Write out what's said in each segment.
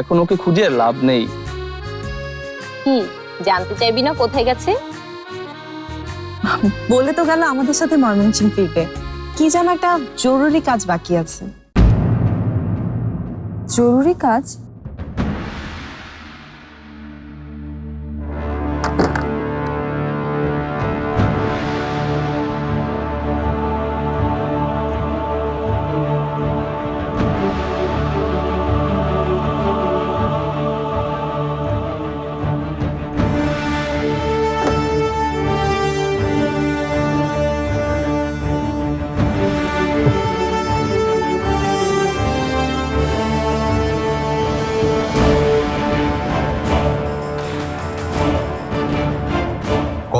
এখন ওকে খুঁজে লাভ নেই। কি জানতে চাইবি না কোথায় গেছে? বলে তো গেল আমাদের সাথে ময়মনসিং ফিরবে। কি যেন একটা জরুরি কাজ বাকি আছে। জরুরি কাজ?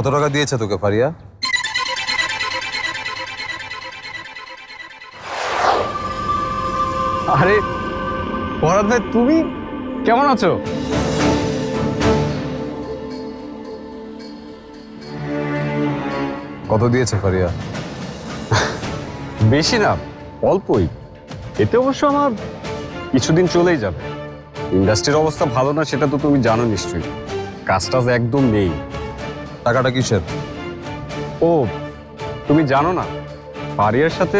কত টাকা দিয়েছে তোকে ফারিয়া? আরে ফরাদ ভাই তুমি কেমন আছো? কত দিয়েছে ফারিয়া? বেশি না অল্পই। এতে অবশ্য আমার কিছুদিন চলেই যাবে। ইন্ডাস্ট্রির অবস্থা ভালো না সেটা তো তুমি জানো নিশ্চয়ই। কাজ টাজ একদম নেই। টাকাটা কিসের? ও তুমি জানো না পারিয়ার সাথে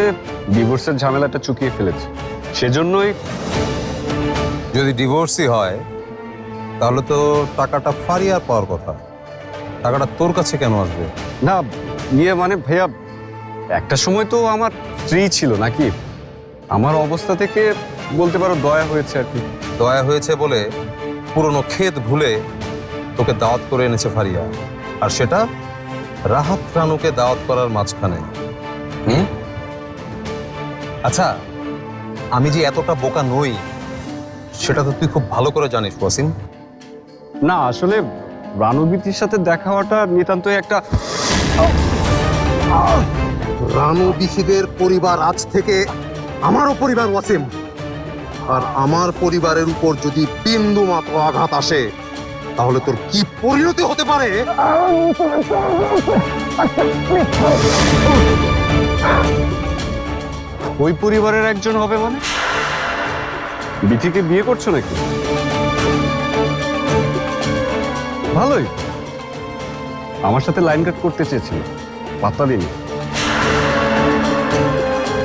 ডিভোর্সের ঝামেলাটা চুকিয়ে ফেলেছে। সেজন্যই যদি ডিভোর্সই হয় তাহলে তো টাকাটা ফারিয়ার পাওয়ার কথা। টাকাটা তোর কাছে কেন আসবে? না নিয়ে মানে ভাইয়া একটা সময় তো আমার স্ত্রী ছিল নাকি? আমার অবস্থা থেকে বলতে পারো দয়া হয়েছে আর কি। দয়া হয়েছে বলে পুরনো ক্ষেত ভুলে তোকে দাওয়াত করে এনেছে ফারিয়া। আর সেটা রাহাত রানুকে দাওয়াত করার মাঝখানে। হুম? আচ্ছা আমি যে এতটা বোকা নই সেটা তো তুই খুব ভালো করে জানিস ওয়াসিম। না আসলে রানুবিতির সাথে দেখা হওয়াটা নিতান্তই একটা রানুবিসিদের পরিবার আজ থেকে আমারও পরিবার ওয়াসিম। আর আমার পরিবারের উপর যদি বিন্দু মাত্র আঘাত আসে তাহলে তোর কি পরিণতি হতে পারে? ওই পরিবারের একজন হবে মানে? বিথিকে বিয়ে করছ নাকি? ভালোই। আমার সাথে লাইন কাট করতে চেয়েছিল। পাত্তা দিনি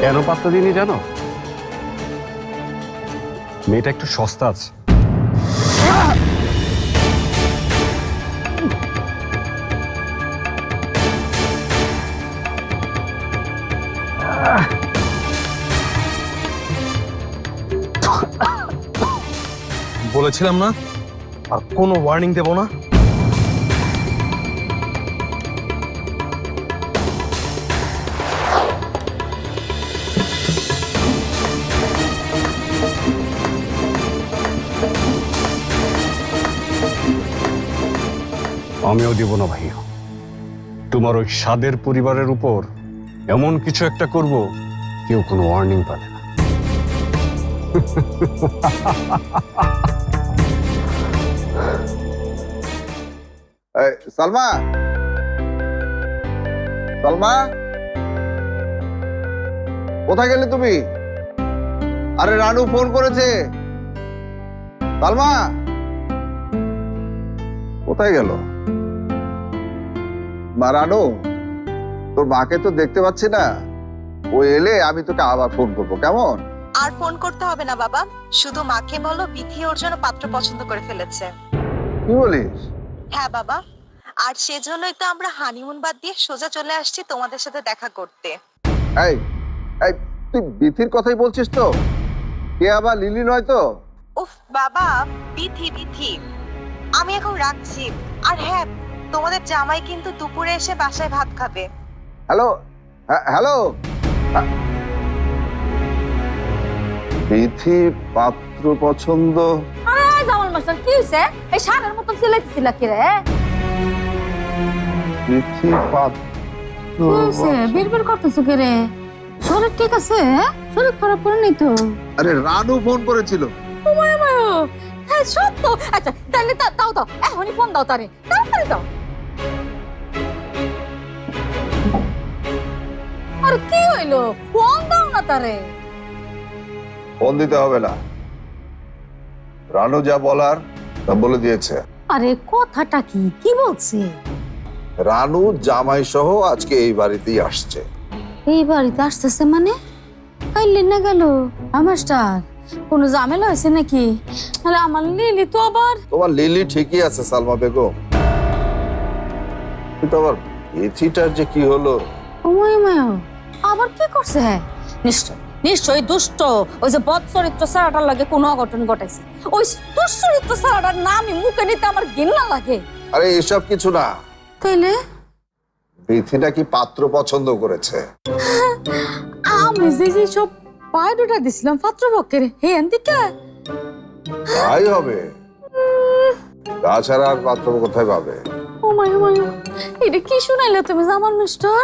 কেন পাত্তা দিনি জানো? মেয়েটা একটু সস্তা আছে। বলেছিলাম না? আর কোনো ওয়ার্নিং দেব না? আমিও দিব না ভাইয়া। তোমার ওই স্বাদের পরিবারের উপর এমন কিছু একটা করব, কেউ কোনো ওয়ার্নিং পাবে না। সালমা! সালমা! কোথায় গেলে তুমি? আরে, রানু ফোন করেছে। সালমা! কোথায় গেল? মা রানু। তোর মাকে তো দেখতে পাচ্ছি না। ও এলে আমি তোকে আবার ফোন করব কেমন? আর ফোন করতে হবে না বাবা। শুধু মাকে বলো বিথি ওর জন্য পাত্র পছন্দ করে ফেলেছে। কি বলিস? হ্যাঁ বাবা। আর সেজন্যই তো আমরা হানিমুন বাদ দিয়ে সোজা চলে আসছি তোমাদের সাথে দেখা করতে। এই এই তুই বিথির কথাই বলছিস তো? কে আবার লিলি নয় তো? উফ বাবা বিথি বিথি। আমি এখন রাখছি। আর হ্যাঁ তোমাদের জামাই কিন্তু দুপুরে এসে বাসায় ভাত খাবে। হ্যালো হ্যাঁ, হ্যালো। হ্যাঁ। বিথি পাত্র পছন্দ। এই জামাল মাস্টার কি হইছে? এই সারের মতন সিলাইতেছিল কি রে? বিথি পাত্র কি হইছে? বিড়বিড় করতেছো কি রে? শরীর ঠিক আছে? শরীর খারাপ করে নি তো? আরে রানু ফোন করেছিল। হ্যাঁ সত্য। আচ্ছা তাহলে দাও দাও এখনই ফোন দাও তারে। তাড়াতাড়ি দাও। কি হইল? ফোন দাও না তারে। ফোন দিতে হবে না। রানু যা বলার তা বলে দিয়েছে। আরে কথাটা কি? কি বলছে? রানু জামাই সহ আজকে এই বাড়িতেই আসছে। এই বাড়িতে আসতেছে মানে? কাইলেন না গেল মাস্টার কোনো ঝামেলা হয়েছে নাকি? তাহলে আমার লিলি তো আবার। তোমার লিলি ঠিকই আছে সালমা বেগম। কিন্তু আবার এথিটার যে কি হলো? ওমায় মায় আবার কি করছে? হ্যাঁ নিশ্চয় নিশ্চয়ই দুষ্ট। ওই যে বদ চরিত্র সারাটার লাগে কোনো অঘটন ঘটাইছে। ওই দুশ্চরিত্র সারাটার নামই মুখে নিতে আমার ঘৃণা লাগে। আরে এসব কিছু না। তাইলে? বিথিটা কি পাত্র পছন্দ করেছে? আমি যে যে সব বায়োডাটা দিছিলাম পাত্রপক্ষের হে দিকে তাই হবে। তাছাড়া আর পাত্র কোথায় পাবে? ও মায় ও মায় এটা কি শুনাইলে তুমি জামান মিস্টার?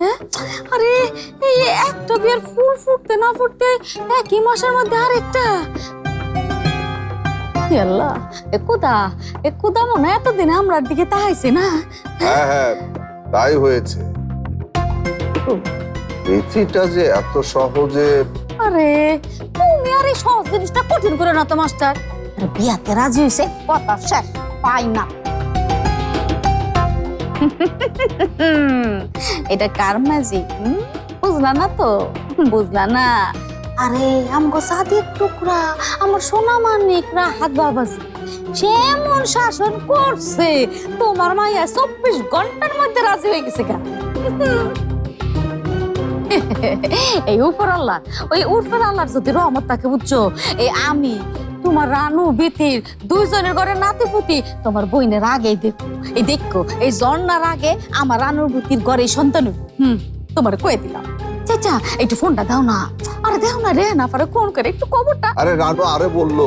হ্যাঁ? আরে এই একটা বিয়ের ফুল ফুটতে না ফুটতে একই মাসের মধ্যে আরেকটা। আল্লাহ এ কোদা এ কোদা মনে হয় এতদিনে আমরার দিকে তাহাইছে না? হ্যাঁ হ্যাঁ তাই হয়েছে। যে এত সহজে আরে তুমি আর এই সহজ জিনিসটা কঠিন করে না তো মাস্টার। বিয়াতে রাজি হয়েছে কথা শেষ পাই না। এটা কার ম্যাজিক বুঝলা না তো? বুঝলা না। আরে, আমগো সাদির টুকরা, আমার সোনা মানিকরা হাত বাবাজি যেমন শাসন করছে, তোমার মাইয়া চব্বিশ ঘণ্টার মধ্যে রাজি হয়ে গেছে গা এই উপর আল্লাহ, ওই উপর আল্লাহর যদি রহমত তাকে বুঝছ? এই আমি তোমার রানু বিতির দুইজনের ঘরে নাতি পুতি তোমার বইনের আগেই দেখো। এই দেখো এই জন্নার আগে আমার রানুর বুতির ঘরে সন্তান হুম তোমার কয়ে দিলাম। চাচা একটু ফোনটা দাও না। আরে দাও না রে না পারে কোন করে একটু খবরটা। আরে রানু আরে বলল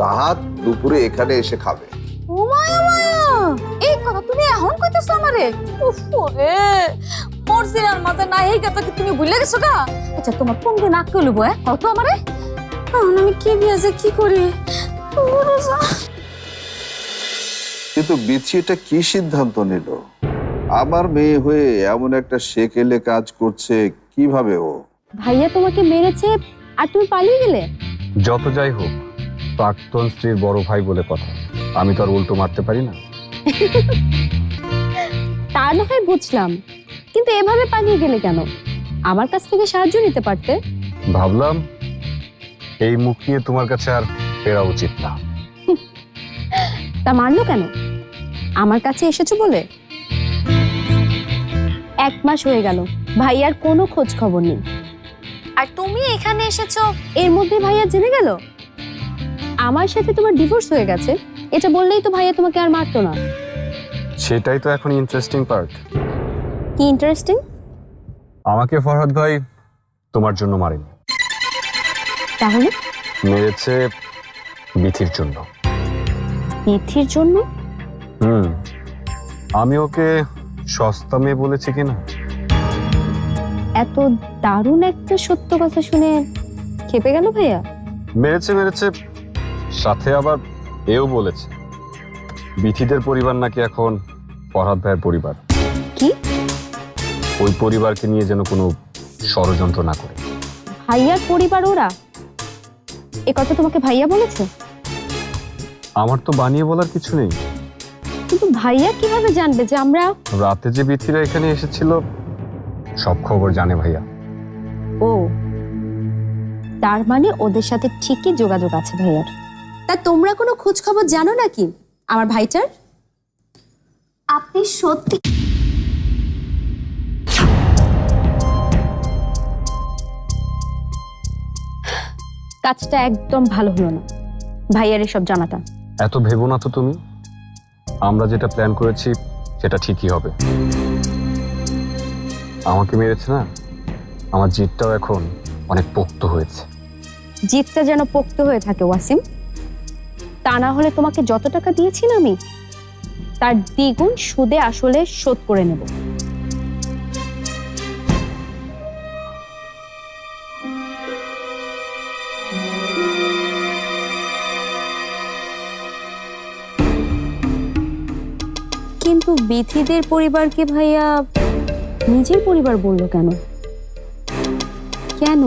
রাহাত দুপুরে এখানে এসে খাবে। ও মায়া এই কথা তুমি এখন কইতেছো আমারে? উফ রে মোর সিনার মাঝে না এই কথা কি তুমি ভুলে গেছো গা? আচ্ছা তোমার কোন দিন আঁক কইলব হ্যাঁ? কত আমারে। এখন আমি কি বিয়াজে কি করি? কিন্তু বিথি এটা কি সিদ্ধান্ত নিল? আমার মেয়ে হয়ে এমন একটা সেকেলে কাজ করছে কীভাবে ও? ভাইয়া তোমাকে মেরেছে আর তুমি পালিয়ে গেলে? যত যাই হোক প্রাক্তন স্ত্রীর বড় ভাই বলে কথা। আমি তো আর উল্টো মারতে পারি না। তা না হয় বুঝলাম। কিন্তু এভাবে পালিয়ে গেলে কেন? আমার কাছ থেকে সাহায্য নিতে পারতে? ভাবলাম এই মুখ নিয়ে তোমার কাছে আর ফেরা উচিত না। তা মানলো কেন? আমার কাছে এসেছ বলে? এক মাস হয়ে গেল ভাইয়ার কোনো খোঁজ খবর নেই। আর তুমি এখানে এসেছ এর মধ্যে ভাইয়া জেনে গেল? আমার সাথে তোমার ডিভোর্স হয়ে গেছে এটা বললেই তো ভাইয়া তোমাকে আর মারতো না। সেটাই তো এখন ইন্টারেস্টিং পার্ট কি ইন্টারেস্টিং আমাকে ফরহাদ ভাই তোমার জন্য মারেনি। তাহলে? মেরেছে বিথির জন্য। তিথির জন্য? হুম। আমি ওকে সস্তা মেয়ে বলেছি কিনা? এত দারুণ একটা সত্য কথা শুনে খেপে গেল ভাইয়া? মেরেছে মেরেছে। সাথে আবার এও বলেছে। বিথিদের পরিবার নাকি এখন ফরহাদ ভাইয়ের পরিবার। কি? ওই পরিবারকে নিয়ে যেন কোনো ষড়যন্ত্র না করে। ভাইয়ার পরিবার ওরা? এ কথা তোমাকে ভাইয়া বলেছে? আমার তো বানিয়ে বলার কিছু নেই। কিন্তু ভাইয়া কীভাবে জানবে যে আমরা রাতে যে বিথিরা এখানে এসেছিল সব খবর জানে ভাইয়া। ও। তার মানে ওদের সাথে ঠিকই যোগাযোগ আছে ভাইয়ার। তা তোমরা কোনো খোঁজ খবর জানো নাকি আমার ভাইটার? আপনি সত্যি কাজটা একদম ভালো হলো না। ভাইয়ার এসব জানাটা এত ভেবো না তো তুমি? আমরা যেটা প্ল্যান করেছি সেটা ঠিকই হবে। আমাকে মেরেছে না? আমার জিতটাও এখন অনেক পোক্ত হয়েছে। জিতটা যেন পোক্ত হয়ে থাকে ওয়াসিম। তা না হলে তোমাকে যত টাকা দিয়েছি না আমি তার দ্বিগুণ সুদে আসলে শোধ করে নেব। বিথিদের পরিবারকে ভাইয়া নিজের পরিবার বলল কেন? কেন?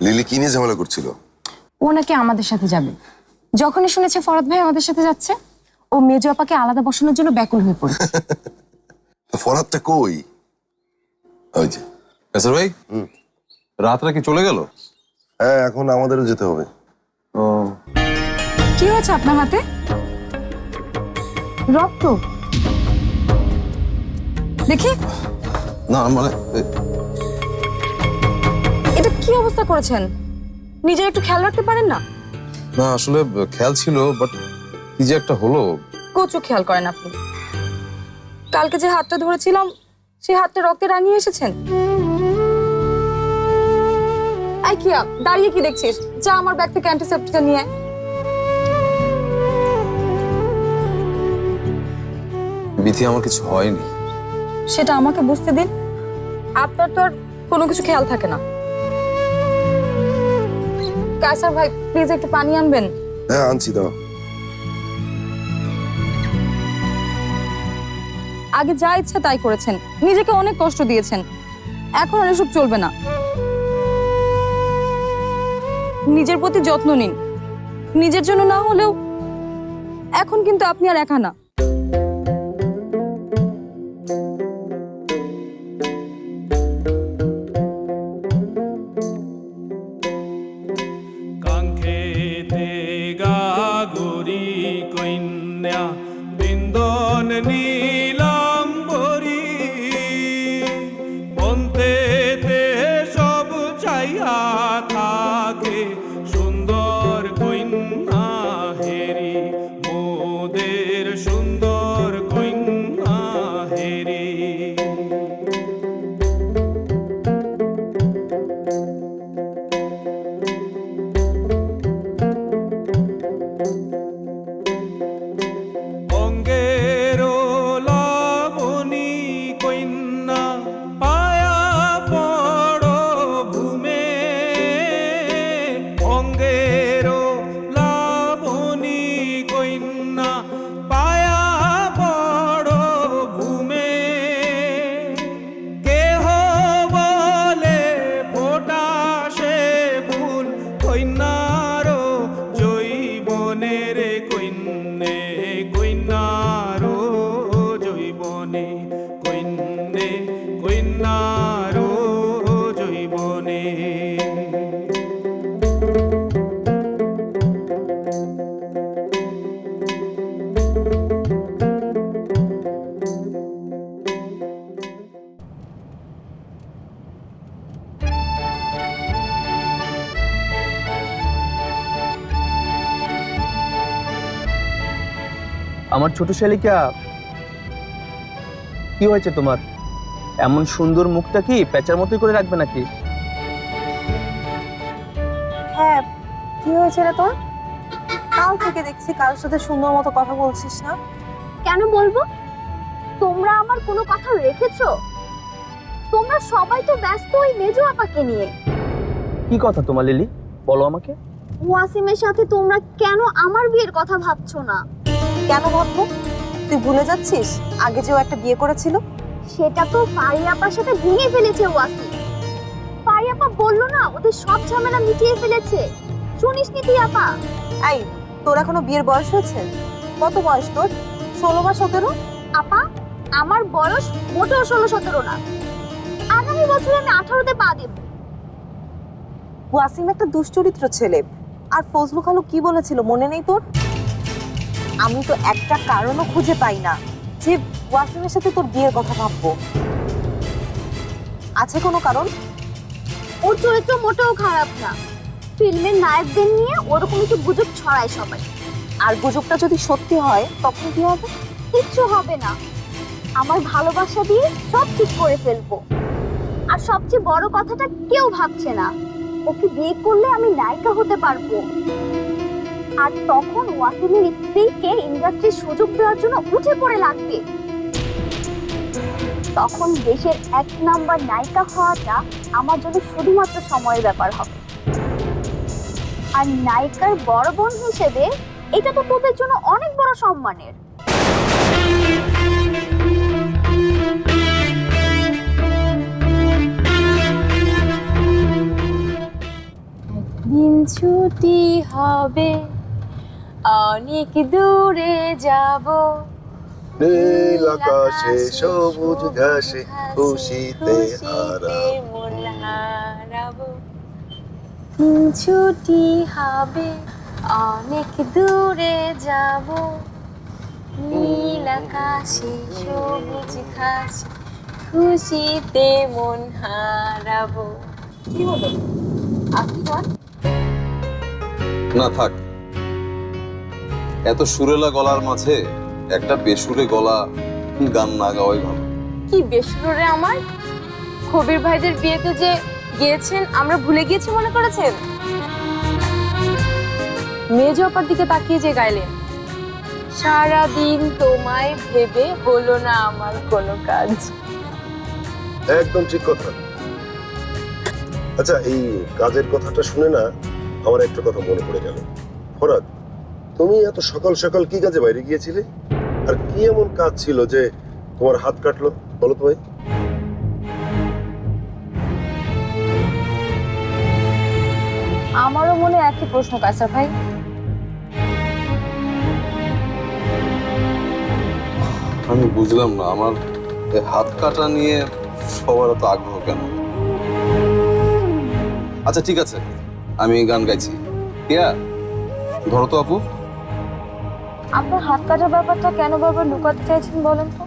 লিলি কি নিয়ে ঝামেলা করছিল? ও নাকি আমাদের সাথে যাবে। যখনই শুনেছে ফরাদ ভাই আমাদের সাথে যাচ্ছে ও মেজো আপাকে আলাদা বসানোর জন্য ব্যাকুল হয়ে পড়ে ফরাদটা কই? ওই যে। কাসার ভাই? রাতটা কি চলে গেল? হ্যাঁ এখন আমাদেরও যেতে হবে। ও। কি হয়েছে আপনার হাতে? রক্ত? দেখি। না মানে এটা কি অবস্থা করেছেন? নিজের একটু খেয়াল রাখতে পারেন না? না আসলে খেয়াল ছিল বাট কি যে একটা হলো? কচু খেয়াল করেন আপনি। কালকে যে হাতটা ধরেছিলাম সেই হাতটা রক্তে রাঙিয়ে এসেছেন? এই কিয়া দাঁড়িয়ে কি দেখছিস? যা আমার ব্যাগ থেকে অ্যান্টিসেপ্টিকটা নিয়ে বিধি আমার কিছু হয়নি। সেটা আমাকে বুঝতে দিন। আপনার তো আর কোনো কিছু খেয়াল থাকে না। কায়সার ভাই প্লিজ একটু পানি আনবেন? হ্যাঁ আনছি দাও। আগে যা ইচ্ছা তাই করেছেন। নিজেকে অনেক কষ্ট দিয়েছেন। এখন আর এসব চলবে না। নিজের প্রতি যত্ন নিন। নিজের জন্য না হলেও এখন কিন্তু আপনি আর একা না। আমার ছোট শালিকা কি হয়েছে তোমার? এমন সুন্দর মুখটা কি প্যাচার মতোই করে রাখবে নাকি? হ্যাঁ কি হয়েছে রে তোর? কাল থেকে দেখছি কারোর সাথে সুন্দর মতো কথা বলছিস না। কেন বলব? তোমরা আমার কোনো কথা রেখেছো? তোমরা সবাই তো ব্যস্ত ওই মেজো আপাকে নিয়ে। কি কথা তোমার লিলি? বলো আমাকে। ওয়াসিমের সাথে তোমরা কেন আমার বিয়ের কথা ভাবছ না? কেন ভাববো? তুই ভুলে যাচ্ছিস? আগে যে ও একটা বিয়ে করেছিল? সেটা তো ফারিয়াপার সাথে ভেঙে ফেলেছে ওয়াসিম ফারিয়াপা বলল না ওদের সব ঝামেলা মিটিয়ে ফেলেছে। শুনিস নি তুই আপা? এই তোর এখনও বিয়ের বয়স হয়েছে? কত বয়স তোর? ষোলো বা সতেরো? আপা আমার বয়স মোটেও ষোলো সতেরো না। আগামী বছরে আমি আঠারোতে পা দেব। ওয়াসিম একটা দুশ্চরিত্র ছেলে। আর ফজলু খালু কি বলেছিল মনে নেই তোর? আমি তো একটা কারণও খুঁজে পাই না যে ওয়াসিমের সাথে তোর বিয়ের কথা ভাববো। আছে কোনো কারণ? ওর চরিত্র মোটেও খারাপ না। ফিল্মের নায়কদের নিয়ে ওরকম একটু গুজব ছড়ায় সবাই। আর গুজবটা যদি সত্যি হয় তখন কি হবে? কিচ্ছু হবে না। আমার ভালোবাসা দিয়ে সব ঠিক করে ফেলব। আর সবচেয়ে বড় কথাটা কেউ ভাবছে না। ওকে বিয়ে করলে আমি নায়িকা হতে পারব। আর তখন ওয়াসিমের স্ত্রীকে ইন্ডাস্ট্রির সুযোগ দেওয়ার জন্য উঠে পড়ে লাগবে। তখন দেশের এক নাম্বার নায়িকা হওয়াটা আমার জন্য শুধুমাত্র সময়ের ব্যাপার হবে। আর নায়িকার বড় বোন হিসেবে এটা তো তোদের জন্য অনেক বড় সম্মানের। দিন ছুটি হবে। অনেক দূরে যাব। নীল আকাশে সবুজ ঘাসে খুশিতে মন হারাবো। ছুটি হবে অনেক দূরে যাব। নীল আকাশে সবুজ ঘাসে খুশিতে মন হারাবো। কি হলো আপনি না থাক। এত সুরেলা গলার মাঝে একটা বেসুরে গলা গান না গাওয়াই ভালো। কি বেসুরে আমার? কবির ভাইদের বিয়েতে যে গিয়েছেন আমরা ভুলে গিয়েছি মনে করেছেন? মেজ অপার দিকে তাকিয়ে যে গাইলেন সারা দিন তোমায় ভেবে হলো না আমার কোনো কাজ। একদম ঠিক কথা। আচ্ছা এই কাজের কথাটা শুনে না আমার একটা কথা মনে পড়ে গেল। ফরাদ তুমি এত সকাল সকাল কি কাজে বাইরে গিয়েছিলে? আর কি এমন কাজ ছিল যে তোমার হাত কাটলো? বলো তো ভাই। আমারও মনে একই প্রশ্ন কাসার ভাই। আমি বুঝলাম না আমার এই হাত কাটা নিয়ে সবার এত আগ্রহ কেন? আচ্ছা ঠিক আছে আমি গান গাইছি। কেয়া ধরো তো আপু। আপনার হাত কাটার ব্যাপারটা কেন বারবার লুকাতে চাইছেন বলেন তো?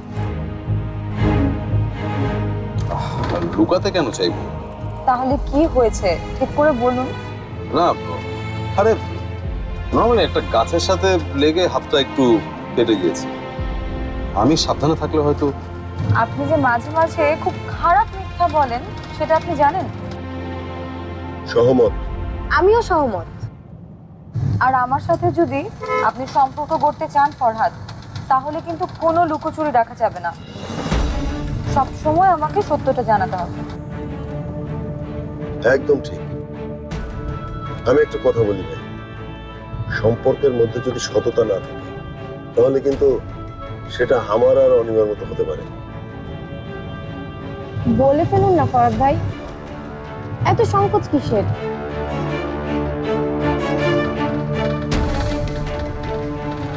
লুকাতে কেন চাইব? তাহলে কি হয়েছে? ঠিক করে বলুন। না আরে নর্মালি একটা গাছের সাথে লেগে হাতটা একটু কেটে গিয়েছে। আমি সাবধানে থাকলে হয়তো আপনি যে মাঝে মাঝে খুব খারাপ মিথ্যা বলেন সেটা আপনি জানেন? সহমত। আমিও সহমত। আর আমার সাথে যদি আপনি সম্পর্ক করতে চান ফরহাদ তাহলে কিন্তু কোনো লুকোচুরি রাখা যাবে না। সব সময় আমাকে সত্যটা জানাতে হবে। একদম ঠিক। আমি একটা কথা বলি ভাই। সম্পর্কের মধ্যে যদি সততা না থাকে তাহলে কিন্তু সেটা আমার আর অনিমার মতো হতে পারে। বলে ফেলুন না ফরাদ ভাই। এত সংকোচ কিসের?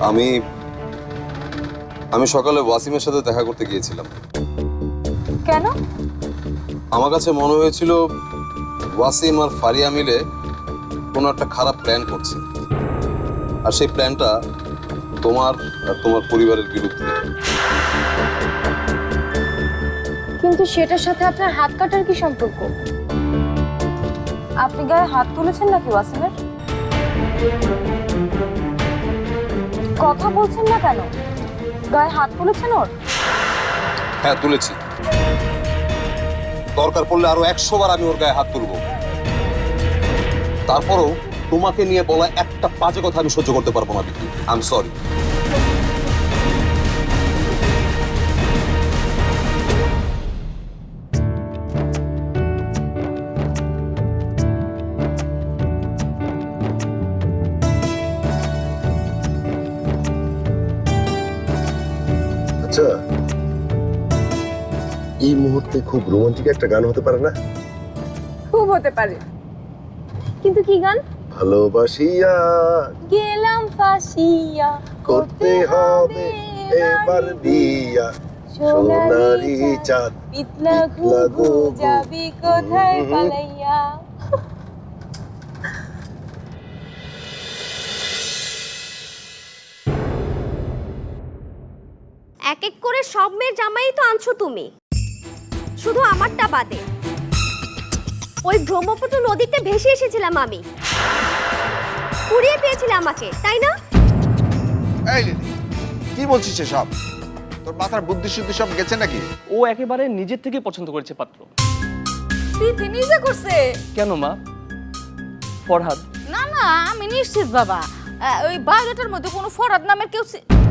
আমি আমি সকালে ওয়াসিমের সাথে দেখা করতে গিয়েছিলাম। কেন? আমার কাছে মনে হয়েছিল ওয়াসিম আর ফারিয়া মিলে কোনো একটা খারাপ প্ল্যান করছে। আর সেই প্ল্যানটা তোমার আর তোমার পরিবারের বিরুদ্ধে। কিন্তু সেটার সাথে আপনার হাত কাটার কি সম্পর্ক? আপনি গায়ে হাত তুলেছেন নাকি ওয়াসিমের? কথা বলছেন না কেন? গায়ে হাত তুলেছেন ওর? হ্যাঁ তুলেছি। দরকার পড়লে আরও একশো বার আমি ওর গায়ে হাত তুলবো। তারপরও তোমাকে নিয়ে বলা একটা পাঁচে কথা আমি সহ্য করতে পারব না বিক্রি আই এম সরি মুহূর্তে খুব রোমান্টিক একটা গান হতে পারে না? খুব হতে পারে। কিন্তু কি গান? ভালোবাসিয়া গেলাম ফাঁসিয়া করতে হবে এবার বিয়া। সোনারি চাঁদ পিতলা ঘুঘু যাবি কোথায়। পালাইয়া? এক এক করে সব মেয়ের জামাই তো আনছো তুমি। শুধু আমারটা বাদে। ওই ব্রহ্মপুত্র নদীতে ভেসে এসেছিলাম আমি। কুড়িয়ে পেয়েছিলে আমাকে তাই না? এই লিলি, কি বলছিস সব তোর মাথার বুদ্ধি শুদ্ধি সব গেছে নাকি? ও একেবারে নিজের থেকে পছন্দ করেছে পাত্র। প্রীতি নিজে করছে? কেন মা? ফরহাদ। না না আমি নিশ্চিত বাবা। আহ, ওই বায়োডাটার মধ্যে কোনো ফরাদ নামের কেউ ছি-